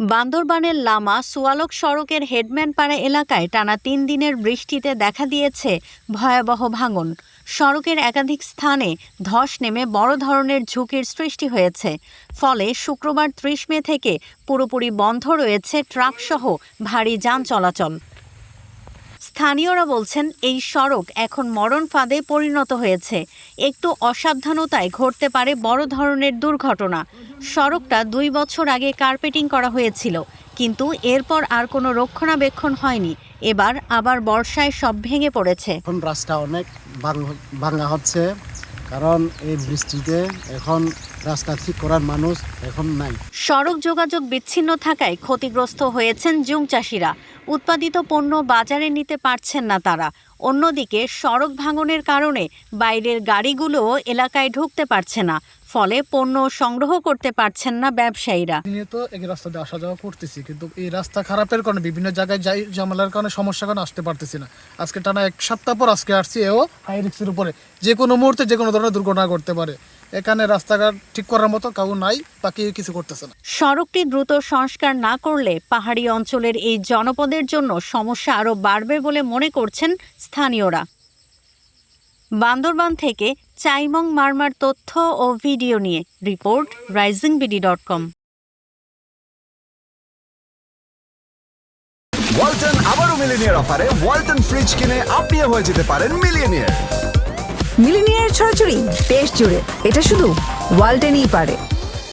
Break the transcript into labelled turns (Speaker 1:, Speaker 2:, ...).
Speaker 1: বান্দরবানের লামা সুয়ালক সড়কের হেডম্যানপাড়া এলাকায় টানা তিন দিনের বৃষ্টিতে দেখা দিয়েছে ভয়াবহ ভাঙন। সড়কের একাধিক স্থানে ধস নেমে বড় ধরনের ঝুঁকির সৃষ্টি হয়েছে। ফলে শুক্রবার ত্রিশ মে থেকে পুরোপুরি বন্ধ রয়েছে ট্রাকসহ ভারী যান চলাচল। স্থানীয়রা বলছেন, এই সড়ক এখন মরণ ফাঁদে পরিণত হয়েছে। একটু অসাবধানতায় ঘটতে পারে বড় ধরনের দুর্ঘটনা। সড়কটা দুই বছর আগে কার্পেটিং করা হয়েছিল, কিন্তু এরপর আর কোনো রক্ষণাবেক্ষণ হয়নি। এবার আবার বর্ষায় সব ভেঙে পড়েছে।
Speaker 2: এখন রাস্তা অনেক ভাঙা হচ্ছে। কারণ এই বৃষ্টিতে এখন রাস্তা ঠিক করার মানুষ এখন নাই।
Speaker 1: সড়ক যোগাযোগ বিচ্ছিন্ন থাকায় ক্ষতিগ্রস্ত হয়েছেন জুম চাষিরা। উৎপাদিত পণ্য বাজারে নিতে পারছেন না তারা। অন্যদিকে সড়ক ভাঙনের কারণে বাইরের গাড়িগুলোও এলাকায় ঢুকতে পারছে না। ফলে পণ্য সংগ্রহ করতে পারছেন না ব্যবসায়ীরা।
Speaker 3: তো এই রাস্তা দিয়ে আসা যাওয়া করতেছি কিন্তু এই রাস্তা খারাপের কারণে বিভিন্ন জায়গায় যাই ঝামেলার কারণে সমস্যার কারণে আসতে পারতেছি না। আজকে টানা এক সপ্তাহ পর আজকে আসছি এও হাই রিক্সের উপরে। যে কোনো মুহূর্তে যে কোনো ধরনের দুর্ঘটনা করতে পারে। এখানে রাস্তাঘাট ঠিক করার মতো কাউ নাই বা কেউ কিছু করতেছে না।
Speaker 1: সড়কটি দ্রুত সংস্কার না করলে পাহাড়ি অঞ্চলের এই জনপদের জন্য সমস্যা আরও বাড়বে বলে মনে করছেন স্থানীয়রা। বান্দরবান থেকে চাইমং মারমার তথ্য ও ভিডিও নিয়ে report rising BD dot com.
Speaker 4: Walton আবারও মিলিনিয়ার অফারে ওয়ালটন ফ্রিজ কিনে আপনিও হয়ে যেতে পারেন মিলিনিয়ার।
Speaker 5: মিলিনিয়ার ছড়াছড়ি দেশ জুড়ে। এটা শুধু ওয়ালটেনই পারে।